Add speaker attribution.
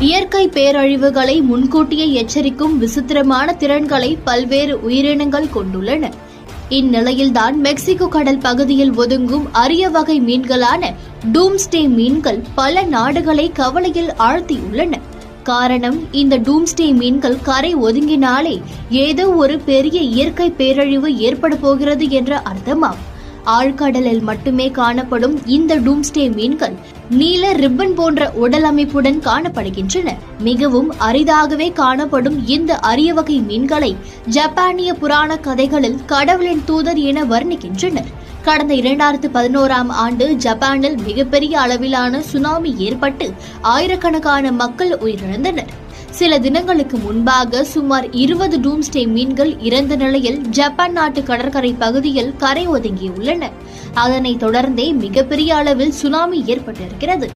Speaker 1: இயற்கை பேரழிவுகளை முன்கூட்டியே எச்சரிக்கும் விசித்திரமான திறன்களை பல்வேறு உயிரினங்கள் கொண்டுள்ளன. இந்நிலையில்தான் மெக்சிகோ கடல் பகுதியில் ஒதுங்கும் அரிய வகை மீன்களான டூம்ஸ்டே மீன்கள் பல நாடுகளை கவலையில் ஆழ்த்தியுள்ளன. காரணம் இந்த டூம்ஸ்டே மீன்கள் கரை ஒதுங்கினாலே ஏதோ ஒரு பெரிய இயற்கை பேரழிவு ஏற்பட போகிறது என்ற அர்த்தமாகும் ஆழ்கடலில் மட்டுமே காணப்படும் இந்த டூம்ஸ்டே மீன்கள் நீல ரிப்பன் போன்ற உடல் அமைப்புடன் காணப்படுகின்றன. மிகவும் அரிதாகவே காணப்படும் இந்த அரிய வகை மீன்களை ஜப்பானிய புராண கதைகளில் கடவுளின் தூதர் என வர்ணிக்கின்றனர். கடந்த இரண்டாயிரத்து பதினோராம் ஆண்டு ஜப்பானில் மிகப்பெரிய அளவிலான சுனாமி ஏற்பட்டு ஆயிரக்கணக்கான மக்கள் உயிரிழந்தனர். சில தினங்களுக்கு முன்பாக சுமார் இருபது டூம்ஸ்டே மீன்கள் இறந்த நிலையில் ஜப்பான் நாட்டு கடற்கரை பகுதியில் கரை ஒதுங்கியுள்ளன. அதனைத் தொடர்ந்தே மிகப்பெரிய அளவில் சுனாமி ஏற்பட்டிருக்கிறது.